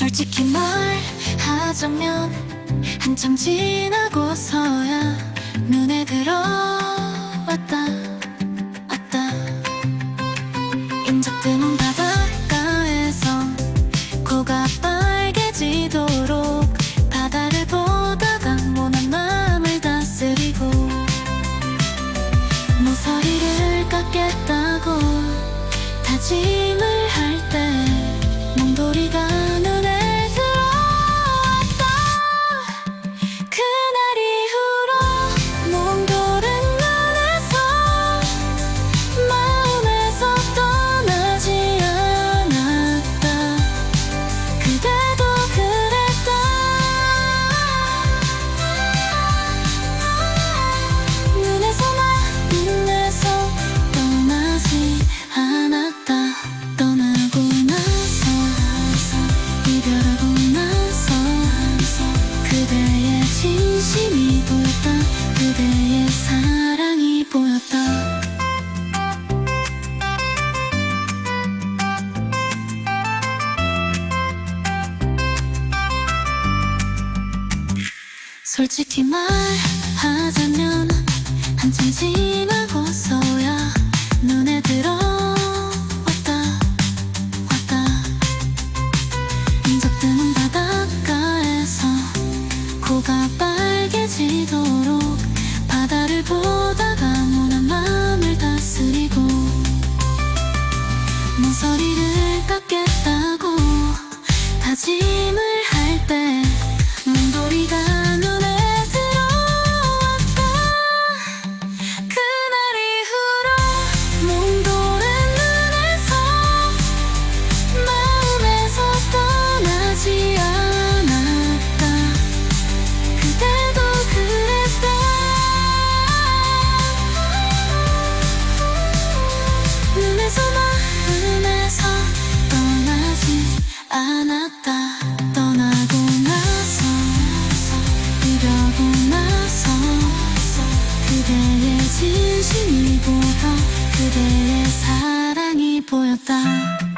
솔직히 말하자면 한참 지나고서야 눈에 들어 그대의 진심이 보였다 그대의 사랑이 보였다 솔직히 말하자면 한참 지나 진심이 보여 그대의 사랑이 보였다.